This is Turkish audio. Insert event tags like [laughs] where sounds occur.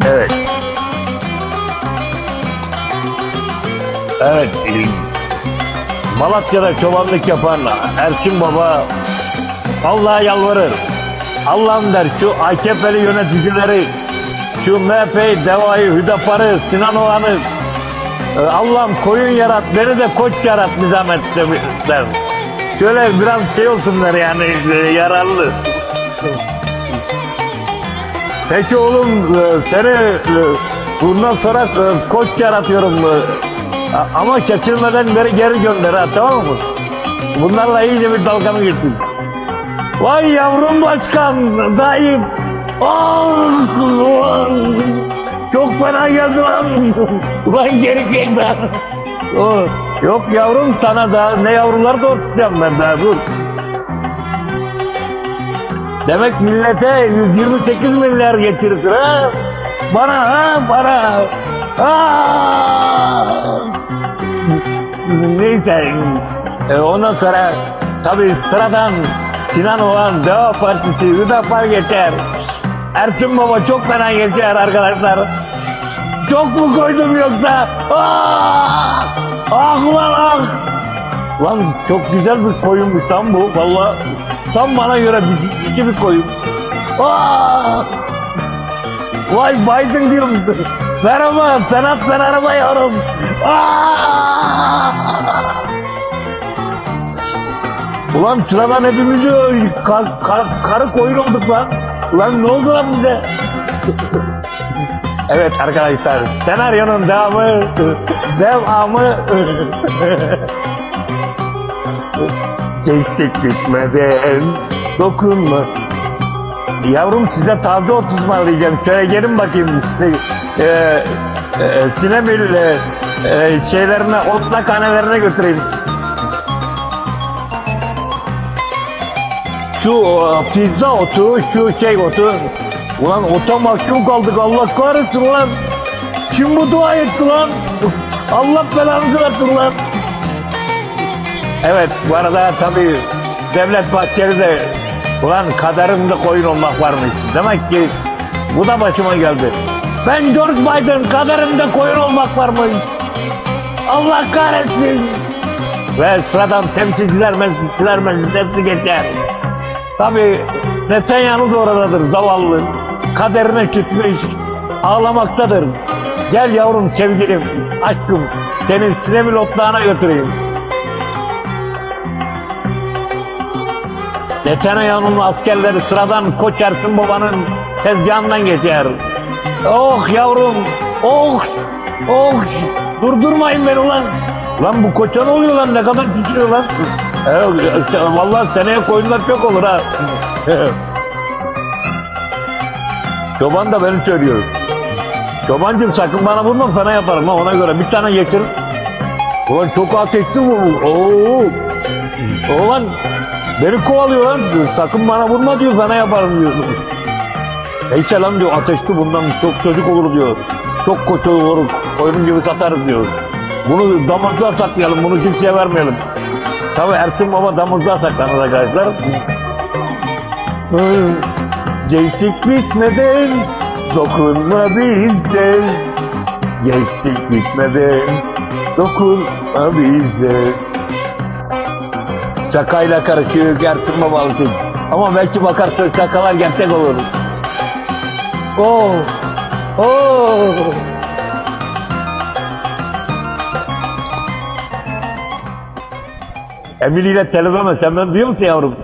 Evet. Evet. Malatya'da çobanlık yapan Erçin Baba Allah'a yalvarır. Allah'ım der şu AKP'li yöneticileri, şu MHP'yi, DEVA'yı, Hüdapar'ı, Sinan Oğan'ı e, Allah'ım koyun yarat, beni de koç yarat nizamet demişler. Şöyle biraz şey olsunlar yani e, yararlı. Peki oğlum e, seni e, bundan sonra e, koç yaratıyorum. Ama kesilmeden beri geri gönder ha tamam mı? Bunlarla iyice bir dalga mı geçsin? Vay yavrum başkan dayım. Çok fena geldi lan. Ulan geri. Oh, Yok yavrum sana da ne yavrular doğurtacağım ben daha dur. Demek millete 128 milyar geçirirsin ha? Bana ha bana. Ha! Neyse e, ondan sonra tabii sıradan Sinan Oğan Deva Partisi Hüdapar geçer. Ersin Baba çok fena geçer arkadaşlar. Çok mu koydum yoksa? Ah! Ah ulan ah! Lan çok güzel bir koyunmuş lan bu. Valla tam bana göre bir, dişi bir koyun. Aa! Vay Biden diyorum. Merhaba sanat ben araba yorum. Aa! Ulan sıradan hepimizi kar, kar, karı koyun olduk lan. Ulan ne oldu lan bize? [laughs] evet arkadaşlar senaryonun devamı devamı [laughs] Kestik bitmeden dokunma. Yavrum size taze ot ısmarlayacağım. Şöyle gelin bakayım. Size, e, e, Sinemil e, e, şeylerine, otla kanelerine götüreyim. Şu e, pizza otu, şu şey otu. Ulan ota mahkum kaldık Allah kahretsin ulan. Kim bu dua etti lan? Allah belanı versin lan. Evet bu arada tabii Devlet Bahçeli de ulan kaderimde koyun olmak varmış. Demek ki bu da başıma geldi. Ben George Biden kaderimde koyun olmak varmış. Allah kahretsin. Ve sıradan temsilciler meclisler meclis hepsi geçer. Tabii Netanyahu da oradadır zavallı. Kaderine küsmüş. Ağlamaktadır. Gel yavrum sevgilim, aşkım. Seni Sinemil otlağına götüreyim. Netanyahu'nun askerleri sıradan Koç Ersin Baba'nın tezgahından geçer. Oh yavrum, oh, oh, durdurmayın beni ulan. Lan bu koça ne oluyor lan, ne kadar titriyor lan. Evet, vallahi seneye koyunlar çok olur ha. [laughs] Çoban da beni söylüyor. Çobancım sakın bana vurma fena yaparım ha ona göre. Bir tane geçir. Ulan çok ateşli bu. Oo. Ulan beni kovalıyor lan. Sakın bana vurma diyor fena yaparım diyor. Neyse lan diyor ateşli bundan çok çocuk olur diyor. Çok koç olur koyun gibi satarız diyor. Bunu damızlığa saklayalım bunu kimseye vermeyelim. Tabii Ersin Baba damızlığa saklanır arkadaşlar. Geçtik bitmeden dokunma bizde. Geçtik bitmeden dokunma bizde. Şakayla Ersin Baba alışık. Ama belki bakarsın şakalar gerçek olur. Oh, oh. Emily ile telefon sen ben biliyor musun yavrum?